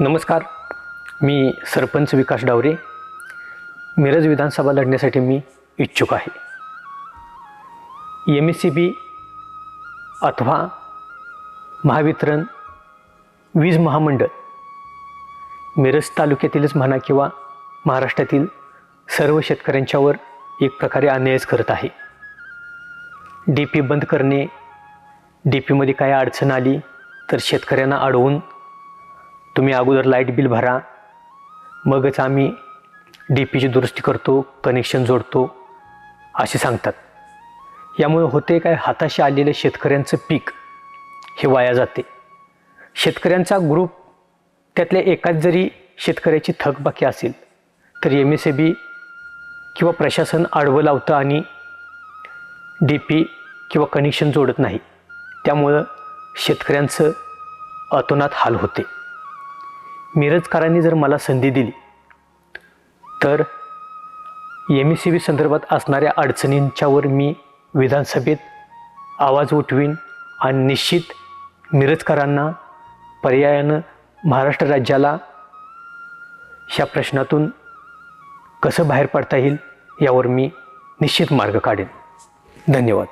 नमस्कार मी सरपंच विकास डावरे. मिरज विधानसभा लढण्यासाठी मी इच्छुक आहे. एम एस सी बी अथवा महावितरण वीज महामंडळ मिरज तालुक्यातीलच म्हणा किंवा महाराष्ट्रातील सर्व शेतकऱ्यांच्यावर एक प्रकारे अन्यायच करत आहे. डी पी बंद करणे डी पीमध्ये काय अडचण आली तर शेतकऱ्यांना अडवून तुम्ही अगोदर लाइट बिल भरा. मगच आम्ही डी पीची दुरुस्ती करतो कनेक्शन जोडतो असे सांगतात. यामुळे होते काय हाताशी आलेलं शेतकऱ्यांचं पीक हे वाया जाते. शेतकऱ्यांचा ग्रुप त्यातल्या एकाच जरी शेतकऱ्याची थकबाकी असेल तर एम एस ए बी किंवा प्रशासन आडवं लावतं आणि डी पी किंवा कनेक्शन जोडत नाही. त्यामुळं शेतकऱ्यांचं अतोनात हाल होते. मिरजकारांनी जर मला संधी दिली तर एम एस सी बी संदर्भात असणाऱ्या अडचणींच्यावर मी विधानसभेत आवाज उठवीन आणि निश्चित मिरजकरांना पर्यायानं महाराष्ट्र राज्याला ह्या प्रश्नातून कसं बाहेर पडता येईल यावर मी निश्चित मार्ग काढेन. धन्यवाद.